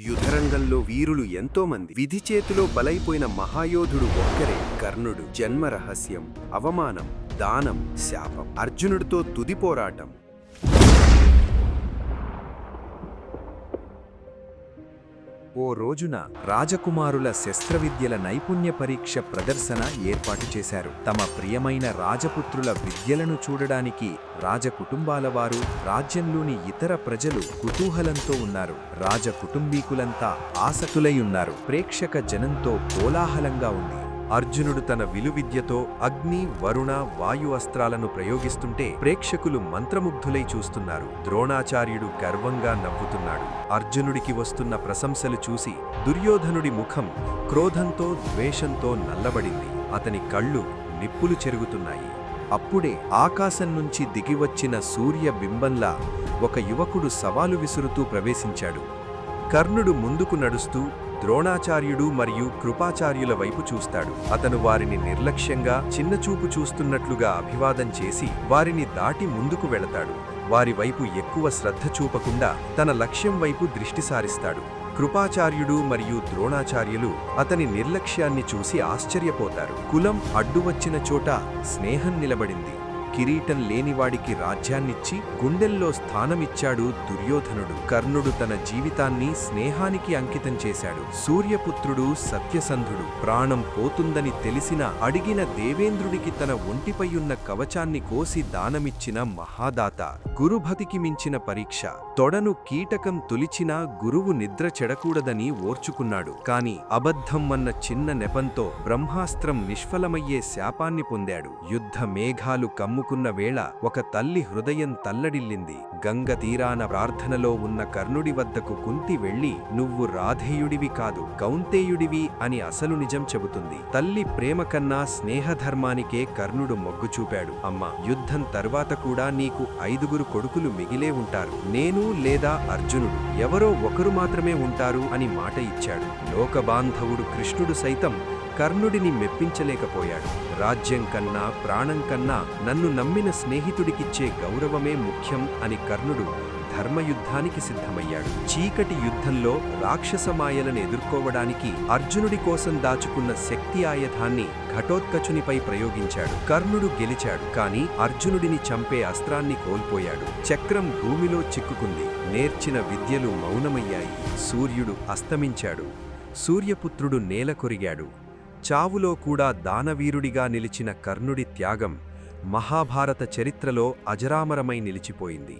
యుధరంగంలో వీరులు ఎంతోమంది. విధి చేతిలో బలైపోయిన మహాయోధుడు ఒక్కరే. కర్ణుడు జన్మ రహస్యం అవమానం దానం శాపం. అర్జునుడితో తుది పోరాటం. ఓ రోజున రాజకుమారుల శస్త్రవిద్యల నైపుణ్య పరీక్ష ప్రదర్శన ఏర్పాటు చేశారు. తమ ప్రియమైన రాజపుత్రుల విద్యలను చూడడానికి రాజకుటుంబాల వారు రాజ్యంలోని ఇతర ప్రజలు కుతూహలంతో ఉన్నారు. రాజ కుటుంబీకులంతా ఆసక్తులై ఉన్నారు. ప్రేక్షక జనంతో కోలాహలంగా ఉంది. అర్జునుడు తన విలువిద్యతో అగ్ని వరుణ వాయు అస్త్రాలను ప్రయోగిస్తుంటే ప్రేక్షకులు మంత్రముగ్ధులై చూస్తున్నారు. ద్రోణాచార్యుడు గర్వంగా నవ్వుతున్నాడు. అర్జునుడికి వస్తున్న ప్రశంసలు చూసి దుర్యోధనుడి ముఖం క్రోధంతో ద్వేషంతో నల్లబడింది. అతని కళ్ళు నిప్పులు చెరుగుతున్నాయి. అప్పుడే ఆకాశం నుంచి దిగివచ్చిన సూర్య బింబంలా ఒక యువకుడు సవాలు విసురుతూ ప్రవేశించాడు. కర్ణుడు ముందుకు నడుస్తూ ద్రోణాచార్యుడు మరియు కృపాచార్యుల వైపు చూస్తాడు. అతను వారిని నిర్లక్ష్యంగా చిన్నచూపు చూస్తున్నట్లుగా అభివాదం చేసి వారిని దాటి ముందుకు వెళతాడు. వారి వైపు ఎక్కువ శ్రద్ధ చూపకుండా తన లక్ష్యం వైపు దృష్టి సారిస్తాడు. కృపాచార్యుడు మరియు ద్రోణాచార్యులు అతని నిర్లక్ష్యాన్ని చూసి ఆశ్చర్యపోతారు. కులం అడ్డువచ్చిన చోట స్నేహం నిలబడింది. కిరీటం లేనివాడికి రాజ్యాన్నిచ్చి గుండెల్లో స్థానమిచ్చాడు దుర్యోధనుడు. కర్ణుడు తన జీవితాన్ని స్నేహానికి అంకితం చేశాడు. సూర్యపుత్రుడు సత్యసంధుడు. ప్రాణం పోతుందని తెలిసిన అడిగిన దేవేంద్రుడికి తన ఒంటిపైయున్న కవచాన్ని కోసి దానమిచ్చిన మహాదాత. గురుభతికి మించిన పరీక్ష. తొడను కీటకం తొలిచినా గురువు నిద్ర చెడకూడదని ఓర్చుకున్నాడు. కాని అబద్ధం అన్న చిన్న నెపంతో బ్రహ్మాస్త్రం నిష్ఫలమయ్యే శాపాన్ని పొందాడు. యుద్ధ మేఘాలు కమ్ముకున్న వేళ ఒక తల్లి హృదయం తల్లడిల్లింది. గంగ తీరాన ప్రార్థనలో ఉన్న కర్ణుడి వద్దకు కుంతి వెళ్ళి నువ్వు రాధేయుడివి కాదు కౌంతేయుడివి అని అసలు నిజం చెబుతుంది. తల్లి ప్రేమ కన్నా స్నేహధర్మానికే కర్ణుడు మొగ్గు చూపాడు. అమ్మా యుద్ధం తర్వాత కూడా నీకు ఐదుగురు కొడుకులు మిగిలే ఉంటారు. నేను లేదా అర్జునుడు ఎవరో ఒకరు మాత్రమే ఉంటారు అని మాట ఇచ్చాడు. లోకబాంధవుడు కృష్ణుడు సైతం కర్ణుడిని మెప్పించలేకపోయాడు. రాజ్యం కన్నా ప్రాణం కన్నా నన్ను నమ్మిన స్నేహితుడికిచ్చే గౌరవమే ముఖ్యం అని కర్ణుడు ధర్మయుద్ధానికి సిద్ధమయ్యాడు. చీకటి యుద్ధంలో రాక్షసమాయలను ఎదుర్కోవడానికి అర్జునుడి కోసం దాచుకున్న శక్తి ఆయుధాన్ని ఘటోత్కచునిపై ప్రయోగించాడు. కర్ణుడు గెలిచాడు కాని అర్జునుడిని చంపే అస్త్రాన్ని కోల్పోయాడు. చక్రం భూమిలో చిక్కుకుంది. నేర్చిన విద్యలు మౌనమయ్యాయి. సూర్యుడు అస్తమించాడు. సూర్యపుత్రుడు నేల కొరిగాడు. చావులో కూడా దానవీరుడిగా నిలిచిన కర్ణుడి త్యాగం మహాభారత చరిత్రలో అజరామరమై నిలిచిపోయింది.